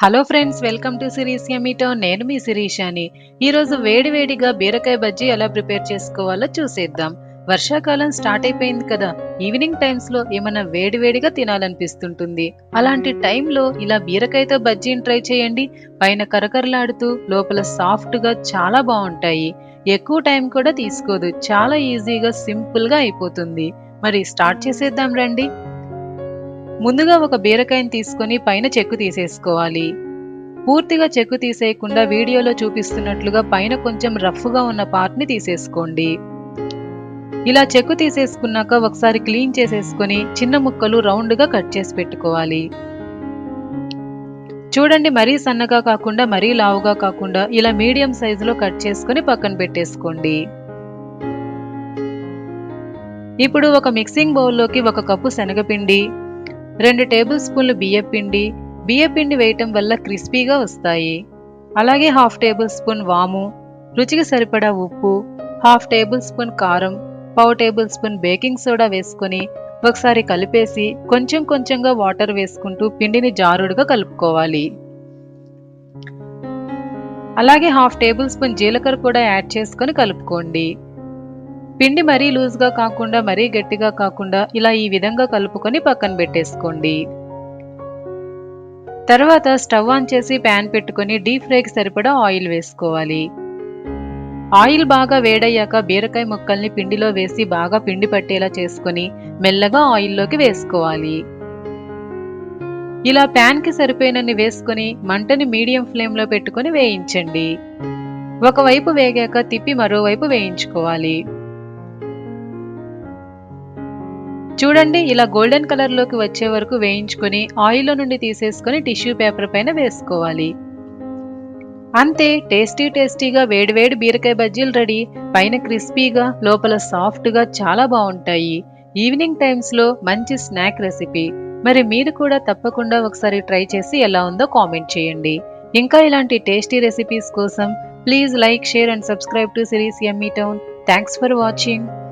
Hello friends welcome to సిరీస్ మీటో నేను మీ శిరీషాని. ఈరోజు వేడివేడిగా బీరకాయ బజ్జీ ఎలా ప్రిపేర్ చేసుకోవాలో చూసేద్దాం. వర్షాకాలం స్టార్ట్ అయిపోయింది కదా ఈవినింగ్ టైమ్స్లో ఏమైనా వేడివేడిగా తినాలనిపిస్తుంటుంది. అలాంటి టైంలో ఇలా బీరకాయతో బజ్జీని ట్రై చేయండి. పైన కరకరలాడుతూ లోపల సాఫ్ట్గా చాలా బాగుంటాయి. ఎక్కువ టైం కూడా తీసుకోదు చాలా ఈజీగా సింపుల్గా అయిపోతుంది. మరి స్టార్ట్ చేసేద్దాం రండి. ముందుగా ఒక బీరకాయని తీసుకొని పైన చెక్కు తీసేసుకోవాలి. పూర్తిగా చెక్కు తీసేయకుండా వీడియోలో చూపిస్తున్నట్లుగా పైన కొంచెం రఫ్గా ఉన్న పార్ట్ని తీసేసుకోండి. ఇలా చెక్కు తీసేసుకున్నాక ఒకసారి క్లీన్ చేసేసుకొని చిన్న ముక్కలు రౌండ్గా కట్ చేసి పెట్టుకోవాలి. చూడండి మరీ సన్నగా కాకుండా మరీ లావుగా కాకుండా ఇలా మీడియం సైజులో కట్ చేసుకొని పక్కన పెట్టేసుకోండి. ఇప్పుడు ఒక మిక్సింగ్ బౌల్లోకి ఒక కప్పు శనగపిండి రెండు టేబుల్ స్పూన్లు బియ్యపిండి బియ్యపిండి వేయటం వల్ల క్రిస్పీగా వస్తాయి. అలాగే హాఫ్ టేబుల్ స్పూన్ వాము రుచికి సరిపడా ఉప్పు హాఫ్ టేబుల్ స్పూన్ కారం పావు టేబుల్ స్పూన్ బేకింగ్ సోడా వేసుకొని ఒకసారి కలిపేసి కొంచెం కొంచెంగా వాటర్ వేసుకుంటూ పిండిని జారుడుగా కలుపుకోవాలి. అలాగే హాఫ్ టేబుల్ స్పూన్ జీలకర్ర కూడా యాడ్ చేసుకొని కలుపుకోండి. పిండి మరీ లూజ్గా కాకుండా మరీ గట్టిగా కాకుండా ఇలా ఈ విధంగా కలుపుకొని పక్కన పెట్టేసుకోండి. తర్వాత స్టవ్ ఆన్ చేసి ప్యాన్ పెట్టుకొని డీప్ ఫ్రైకి సరిపడా ఆయిల్ వేసుకోవాలి. ఆయిల్ బాగా వేడయ్యాక బీరకాయ ముక్కల్ని పిండిలో వేసి బాగా పిండి పట్టేలా చేసుకొని మెల్లగా ఆయిల్లోకి వేసుకోవాలి. ఇలా ప్యాన్కి సరిపోయినన్ని వేసుకొని మంటని మీడియం ఫ్లేమ్లో పెట్టుకొని వేయించండి. ఒకవైపు వేగాక తిప్పి మరోవైపు వేయించుకోవాలి. చూడండి ఇలా గోల్డెన్ కలర్లోకి వచ్చే వరకు వేయించుకొని ఆయిల్లో నుండి తీసేసుకొని టిష్యూ పేపర్ పైన వేసుకోవాలి. అంతే టేస్టీ టేస్టీగా వేడివేడి బీరకాయ బజ్జీలు రెడీ. పైన క్రిస్పీగా లోపల సాఫ్ట్గా చాలా బాగుంటాయి. ఈవినింగ్ టైమ్స్లో మంచి స్నాక్ రెసిపీ. మరి మీరు కూడా తప్పకుండా ఒకసారి ట్రై చేసి ఎలా ఉందో కామెంట్ చేయండి. ఇంకా ఇలాంటి టేస్టీ రెసిపీస్ కోసం please like share and subscribe to series ఎమ్మీ టౌన్. Thanks for watching.